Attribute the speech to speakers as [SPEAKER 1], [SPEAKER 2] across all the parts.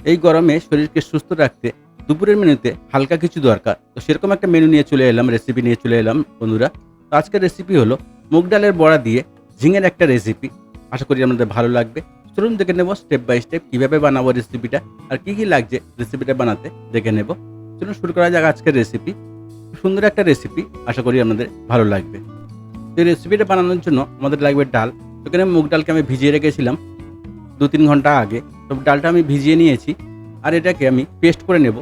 [SPEAKER 1] এই গরমে শরীরকে সুস্থ রাখতে দুপুরের মেনুতে হালকা কিছু দরকার। তো সেরকম একটা মেনু নিয়ে চলে এলাম রেসিপি নিয়ে চলে এলাম বন্ধুরা। তো আজকের রেসিপি হলো মুগ ডালের বড়া দিয়ে ঝিঙের একটা রেসিপি আশা করি আপনাদের ভালো লাগবে। চলুন দেখে নেব স্টেপ বাই স্টেপ কীভাবে বানাবো রেসিপিটা আর কী কী লাগছে রেসিপিটা বানাতে। দেখে নেব। চলুন শুরু করা যাক আজকের রেসিপি সুন্দর একটা রেসিপি আশা করি আপনাদের ভালো লাগবে। তো এই রেসিপিটা বানানোর জন্য আমাদের লাগবে ডাল। এখানে মুগ ডালকে আমি ভিজিয়ে রেখেছিলাম। দু তিন ঘণ্টা আগে। তো ডালটা আমি ভিজিয়ে নিয়েছি, আর এটাকে আমি পেস্ট করে নেব।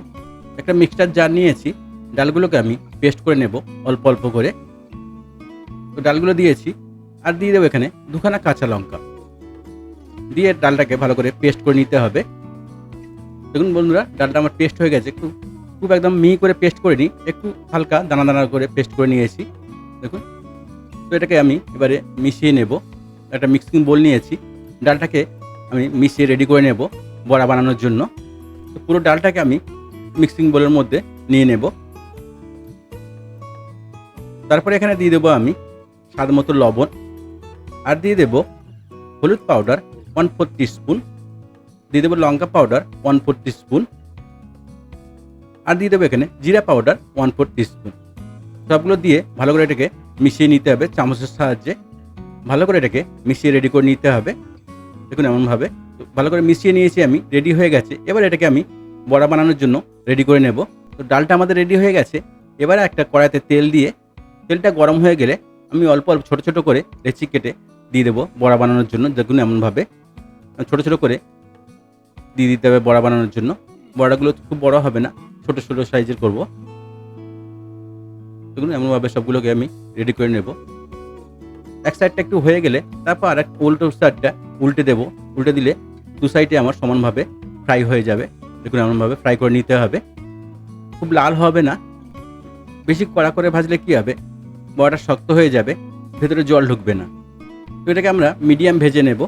[SPEAKER 1] একটা মিক্সচার জার নিয়েছি, ডালগুলোকে আমি পেস্ট করে নেব অল্প অল্প করে। তো ডালগুলো দিয়েছি, আর দিয়ে দেবো এখানে দুখানা কাঁচা লঙ্কা। দিয়ে ডালটাকে ভালো করে পেস্ট করে নিতে হবে। দেখুন বন্ধুরা, ডালটা আমার পেস্ট হয়ে গেছে। খুব খুব একদম মিহি করে পেস্ট করে নিই একটু হালকা দানা দানা করে পেস্ট করে নিয়েছি। দেখুন, তো এটাকে আমি এবারে মিশিয়ে নেব। একটা মিক্সিং বোল নিয়েছি। ডালটাকে আমি মিশিয়ে রেডি করে নেব বড়া বানানোর জন্য। পুরো ডালটাকে আমি মিক্সিং বোলের মধ্যে নিয়ে নেব। তারপরে এখানে দিয়ে দেবো আমি স্বাদ মতো লবণ। আর দিয়ে দেবো হলুদ পাউডার ওয়ান ফোর স্পুন দিয়ে দেবো লঙ্কা পাউডার ওয়ান ফোর স্পুন আর দিয়ে দেবো এখানে জিরা পাউডার ওয়ান ফোর স্পুন সবগুলো দিয়ে ভালো করে এটাকে মিশিয়ে নিতে হবে চামচের সাহায্যে। ভালো করে এটাকে মিশিয়ে রেডি করে নিতে হবে। দেখুন এমনভাবে। ভালো করে মিশিয়ে নিয়েছি আমি রেডি হয়ে গেছে। এবার এটাকে আমি বড়া বানানোর জন্য রেডি করে নেব। তো ডালটা আমাদের রেডি হয়ে গেছে। এবারে একটা কড়াইতে তেল দিয়ে, তেলটা গরম হয়ে গেলে আমি অল্প অল্প ছোটো ছোটো করে লেচি কেটে দিয়ে দেবো বড়া বানানোর জন্য। দেখুন এমনভাবে ছোটো ছোটো করে দিয়ে দিতে হবে বড়া বানানোর জন্য। বড়াগুলো খুব বড় হবে না, ছোটো ছোটো সাইজের করব। দেখুন এমনভাবে সবগুলোকে আমি রেডি করে নেব। এক সাইডটা একটু হয়ে গেলে তারপর আর এক উল্টো সাইডটা উল্টে দেবো। উল্টে দিলে দু সাইডে আমার সমানভাবে ফ্রাই হয়ে যাবে। দেখুন, এমনভাবে ফ্রাই করে নিতে হবে। খুব লাল হবে না। বেশি কড়া করে ভাজলে কি হবে? বড়াটা শক্ত হয়ে যাবে, ভেতরে জল ঢুকবে না। তো এটাকে আমরা মিডিয়াম ভেজে নেব।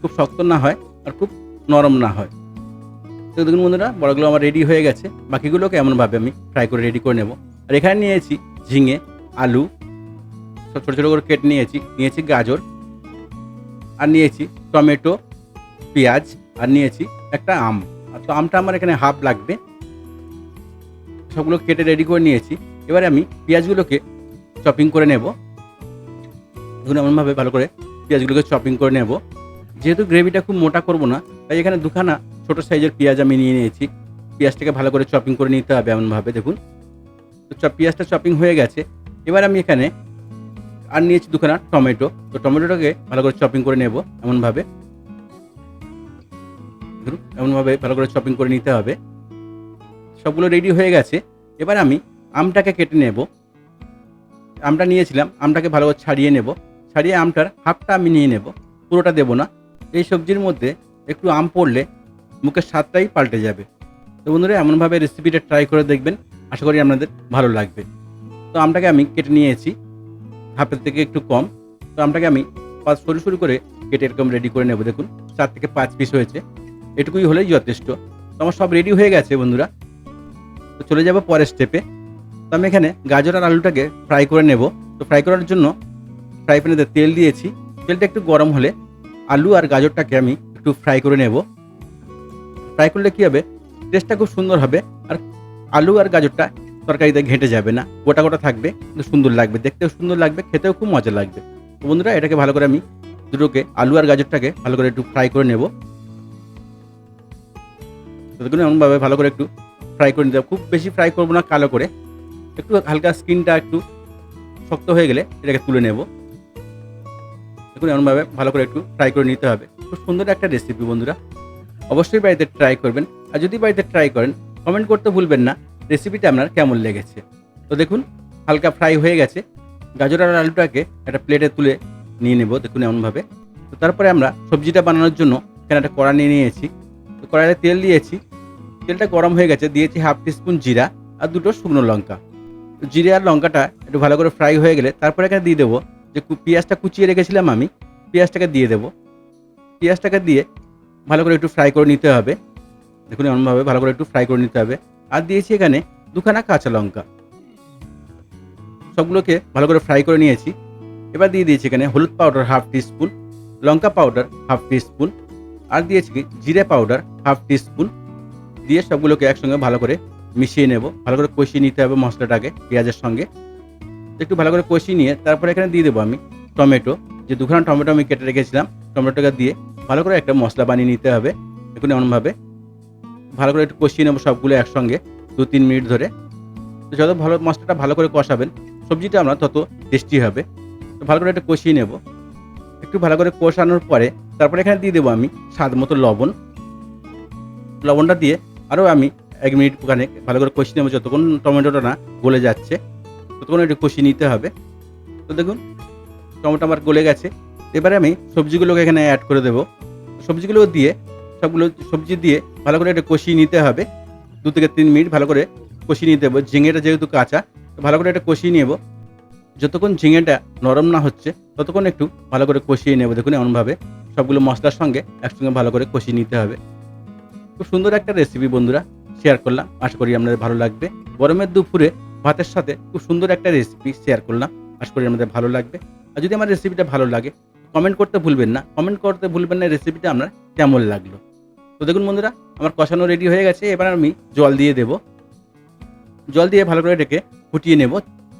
[SPEAKER 1] খুব শক্ত না হয় আর খুব নরম না হয়। তো দেখুন বন্ধুরা, বড়গুলো আমার রেডি হয়ে গেছে। বাকিগুলোকে এমনভাবে আমি ফ্রাই করে রেডি করে নেব। আর এখানে নিয়েছি ঝিঙে, আলু ছোটো ছোটো করে কেটে নিয়েছি। নিয়েছি গাজর, আর নিয়েছি টমেটো, পেঁয়াজ, আর নিয়েছি একটা আম। তো আমটা আমার এখানে হাফ লাগবে। সবগুলো কেটে রেডি করে নিয়েছি। এবারে আমি পেঁয়াজগুলোকে চপিং করে নেব। দেখুন এমনভাবে ভালো করে পেঁয়াজগুলোকে চপিং করে নেব। যেহেতু গ্রেভিটা খুব মোটা করব না, তাই এখানে দুখানা ছোটো সাইজের পেঁয়াজ আমি নিয়ে নিয়েছি। পেঁয়াজটাকে ভালো করে চপিং করে নিতে হবে এমনভাবে, দেখুন। তো পেঁয়াজটা চপিং হয়ে গেছে। এবার আমি এখানে আর নিয়েছি দুখানা টমেটো। তো টমেটোটাকে ভালো করে চপিং করে নেব এমনভাবে। এমনভাবে ভালো করে চপিং করে নিতে হবে। সবগুলো রেডি হয়ে গেছে। এবার আমি আমটাকে কেটে নেব। আমটা নিয়েছিলাম, আমটাকে ভালো করে ছাড়িয়ে নেব। ছাড়িয়ে আমটার হাফটা আমি নিয়ে নেব। পুরোটা দেবো না। এই সবজির মধ্যে একটু আম পড়লে মুখের স্বাদটাই পাল্টে যাবে। তো বন্ধুরা, এমনভাবে রেসিপিটা ট্রাই করে দেখবেন। আশা করি আপনাদের ভালো লাগবে। তো আমটাকে আমি কেটে নিয়েছি। হাফের থেকে একটু কম। তো আমটাকে আমি পাঁচ সরু সরু করে কেটে এরকম রেডি করে নেব, দেখুন। চার থেকে পাঁচ পিস হয়েছে। এটুকুই হলেই যথেষ্ট। তো আমার সব রেডি হয়ে গেছে বন্ধুরা। তো চলে যাব পরের স্টেপে তো আমি এখানে গাজর আর আলুটাকে ফ্রাই করে নেব। তো ফ্রাই করার জন্য ফ্রাই প্যানেতে তেল দিয়েছি। তেলটা একটু গরম হলে আলু আর গাজরটাকে আমি একটু ফ্রাই করে নেব। ফ্রাই করলে কী হবে? টেস্টটা খুব সুন্দর হবে। আর আলু আর গাজরটা তরকারিতে ঘেঁটে যাবে না। গোটা গোটা থাকবে সুন্দর লাগবে। দেখতেও সুন্দর লাগবে, খেতেও খুব মজা লাগবে। তো বন্ধুরা, এটাকে ভালো করে আমি দুটোকে, আলু আর গাজরটাকে ভালো করে একটু ফ্রাই করে নেব। তো দেখুন এমনভাবে ভালো করে একটু ফ্রাই করে নিতে খুব বেশি ফ্রাই করব না, কালো করে। একটু হালকা স্কিনটা একটু শক্ত হয়ে গেলে এটাকে তুলে নেব। দেখুন, এমনভাবে ভালো করে একটু ফ্রাই করে নিতে হবে। খুব সুন্দর একটা রেসিপি বন্ধুরা। অবশ্যই বাড়িতে ট্রাই করবেন। আর যদি বাড়িতে ট্রাই করেন কমেন্ট করতে ভুলবেন না। রেসিপিটা আপনার কেমন লেগেছে? তো দেখুন, হালকা ফ্রাই হয়ে গেছে। গাজর আর আলুটাকে একটা প্লেটে তুলে নিয়ে নেব, দেখুন এমনভাবে। তো তারপরে আমরা সবজিটা বানানোর জন্য এখানে একটা কড়া নিয়ে নিয়েছি। তো কড়াইতে তেল দিয়েছি। তেলটা গরম হয়ে গেছে, দিয়েছি হাফ টিস্পুন জিরা আর দুটো শুকনো লঙ্কা। জিরে আর লঙ্কাটা একটু ভালো করে ফ্রাই হয়ে গেলে তারপরে এখানে দিয়ে দেবো যে পেঁয়াজটা কুচিয়ে রেখেছিলাম আমি, পেঁয়াজটাকে দিয়ে দেবো। পেঁয়াজটাকে দিয়ে ভালো করে একটু ফ্রাই করে নিতে হবে। দেখুন এমনভাবে ভালো করে একটু ফ্রাই করে নিতে হবে। আর দিয়েছি এখানে দুখানা কাঁচা লঙ্কা। সবগুলোকে ভালো করে ফ্রাই করে নিয়েছি। এবার দিয়ে দিয়েছি এখানে হলুদ পাউডার হাফ টিস্পুন লঙ্কা পাউডার হাফ টিস্পুন আর দিয়েছি কি জিরে পাউডার হাফ টিস্পুন দিয়ে সবগুলোকে একসঙ্গে ভালো করে মিশিয়ে নেব। ভালো করে কষিয়ে নিতে হবে মশলাটাকে পেঁয়াজের সঙ্গে। একটু ভালো করে কষিয়ে নিয়ে তারপরে এখানে দিয়ে দেবো আমি টমেটো। যে দুখানা টমেটো আমি কেটে রেখেছিলাম টমেটোটা দিয়ে ভালো করে একটা মশলা বানিয়ে নিতে হবে। দেখুন এমনভাবে ভালো করে একটু কষিয়ে নেব সবগুলো একসঙ্গে, দু তিন মিনিট ধরে। তো যত ভালো মশলাটা ভালো করে কষাবেন, সবজিটা আমরা তত টেস্টি হবে। তো ভালো করে একটু কষিয়ে নেব। একটু ভালো করে কষানোর পরে, তারপরে এখানে দিয়ে দেবো আমি স্বাদ মতো লবণ। লবণটা দিয়ে আরও আমি এক মিনিট ওখানে ভালো করে কষিয়ে নেব, যতক্ষণ টমেটোটা না গলে যাচ্ছে, ততক্ষণ একটু কষিয়ে নিতে হবে। তো দেখুন, টমেটো আমার গলে গেছে। এবারে আমি সবজিগুলোকে এখানে অ্যাড করে দেবো। সবজিগুলো দিয়ে সবগুলো সবজি দিয়ে ভালো করে একটু কষিয়ে নিতে হবে। দু থেকে তিন মিনিট ভালো করে কষিয়ে নিতে হবে। ঝিঙেটা যেহেতু কাঁচা ভালো করে এটা কষিয়ে নেব। যতক্ষণ ঝিঙেটা নরম না হচ্ছে, ততক্ষণ একটু ভালো করে কষিয়ে নেব। দেখুন এমনভাবে সবগুলো মশলার সঙ্গে একসঙ্গে ভালো করে কষিয়ে নিতে হবে। খুব সুন্দর একটা রেসিপি বন্ধুরা শেয়ার করলাম। আশা করি আপনাদের ভালো লাগবে। গরমের দুপুরে ভাতের সাথে খুব সুন্দর একটা রেসিপি শেয়ার করলাম। আশা করি আমাদের ভালো লাগবে। আর যদি আমার রেসিপিটা ভালো লাগে কমেন্ট করতে ভুলবেন না। কমেন্ট করতে ভুলবেন না রেসিপিটা আপনার কেমন লাগল? তো দেখুন বন্ধুরা, আমার কষানো রেডি হয়ে গেছে। এবার আমি জল দিয়ে দেব। জল দিয়ে ভালো করে এটাকে ফুটিয়ে নেব।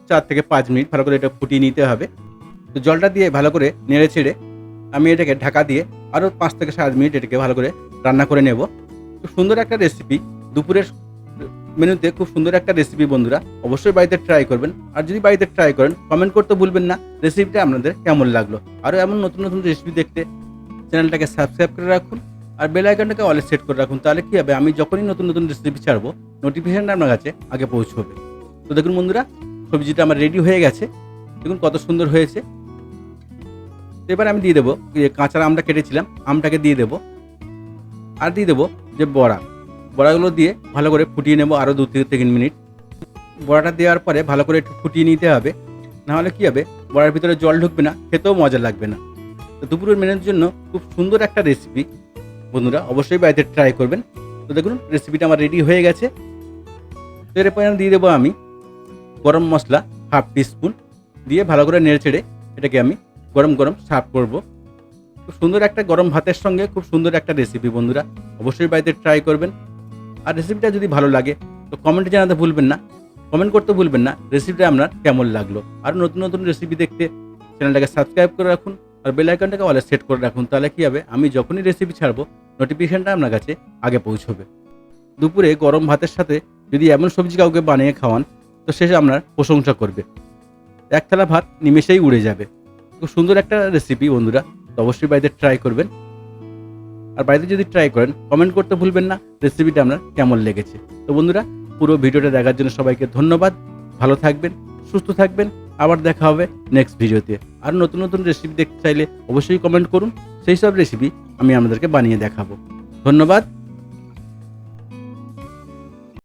[SPEAKER 1] চার থেকে পাঁচ মিনিট ভালো করে এটা ফুটিয়ে নিতে হবে। তো জলটা দিয়ে ভালো করে নেড়ে ছেড়ে আমি এটাকে ঢাকা দিয়ে আরও পাঁচ থেকে সাত মিনিট এটাকে ভালো করে রান্না করে নেব। খুব সুন্দর একটা রেসিপি দুপুরের মেনুতে খুব সুন্দর একটা রেসিপি বন্ধুরা। অবশ্যই বাড়িতে ট্রাই করবেন। আর যদি বাড়িতে ট্রাই করেন কমেন্ট করতে ভুলবেন না। রেসিপিটা আপনাদের কেমন লাগল? আরও এমন নতুন নতুন রেসিপি দেখতে চ্যানেলটাকে সাবস্ক্রাইব করে রাখুন। আর বেল আইকনটাকে অলে সেট করে রাখুন। তাহলে কী হবে? আমি যখনই নতুন নতুন রেসিপি ছাড়বো নোটিফিকেশনটা আপনার কাছে আগে পৌঁছবে। তো দেখুন বন্ধুরা, সবজিটা আমার রেডি হয়ে গেছে। দেখুন কত সুন্দর হয়েছে। তো এবার আমি দিয়ে দেবো কাঁচা আমটা কেটেছিলাম, আমটাকে দিয়ে দেবো। আর দিয়ে দেবো যে বড়া। বড়াগুলো দিয়ে ভালো করে ফুটিয়ে নেব আরও দু থেকে তিন মিনিট। বড়াটা দেওয়ার পরে ভালো করে একটু ফুটিয়ে নিতে হবে। নাহলে কী হবে? বড়ার ভিতরে জল ঢুকবে না, খেতেও মজা লাগবে না। তো দুপুরের মেনুর জন্য খুব সুন্দর একটা রেসিপি বন্ধুরা অবশ্যই বাড়িতে ট্রাই করবেন। তো দেখুন রেসিপিটা আমার রেডি হয়ে গেছে। তো এরপরে দিয়ে দেবো আমি গরম মশলা হাফ টিস্পুন দিয়ে ভালো করে নেড়ে চেড়ে এটাকে আমি গরম গরম সার্ভ করব। খুব সুন্দর একটা গরম ভাতের সঙ্গে খুব সুন্দর একটা রেসিপি বন্ধুরা, অবশ্যই বাড়িতে ট্রাই করবেন। আর রেসিপিটা যদি ভালো লাগে, তো কমেন্টে জানাতে ভুলবেন না। কমেন্ট করতে ভুলবেন না রেসিপিটা আপনার কেমন লাগল। আর নতুন নতুন রেসিপি দেখতে চ্যানেলটাকে সাবস্ক্রাইব করে রাখুন। আর বেল আইকনটাকে অলে সেট করে রাখুন, তাহলে কী হবে? আমি যখনই রেসিপি ছাড়বো নোটিফিকেশনটা আপনার কাছে আগে পৌঁছবে। দুপুরে গরম ভাতের সাথে যদি এমন সবজি কাউকে বানিয়ে খাওয়ান, তো সে আপনার প্রশংসা করবে। এক থালা ভাত নিমেষেই উড়ে যাবে। খুব সুন্দর একটা রেসিপি বন্ধুরা। তো অবশ্যই বাড়িতে ট্রাই করবেন। আর বাড়িতে যদি ট্রাই করেন কমেন্ট করতে ভুলবেন না রেসিপিটা আপনার কেমন লেগেছে। তো বন্ধুরা, পুরো ভিডিওটা দেখার জন্য সবাইকে ধন্যবাদ। ভালো থাকবেন, সুস্থ থাকবেন। আবার দেখা হবে নেক্সট ভিডিওতে। আর নতুন নতুন রেসিপি দেখতে চাইলে অবশ্যই কমেন্ট করুন। সেই সব রেসিপি আমি আপনাদেরকে বানিয়ে দেখাবো। ধন্যবাদ।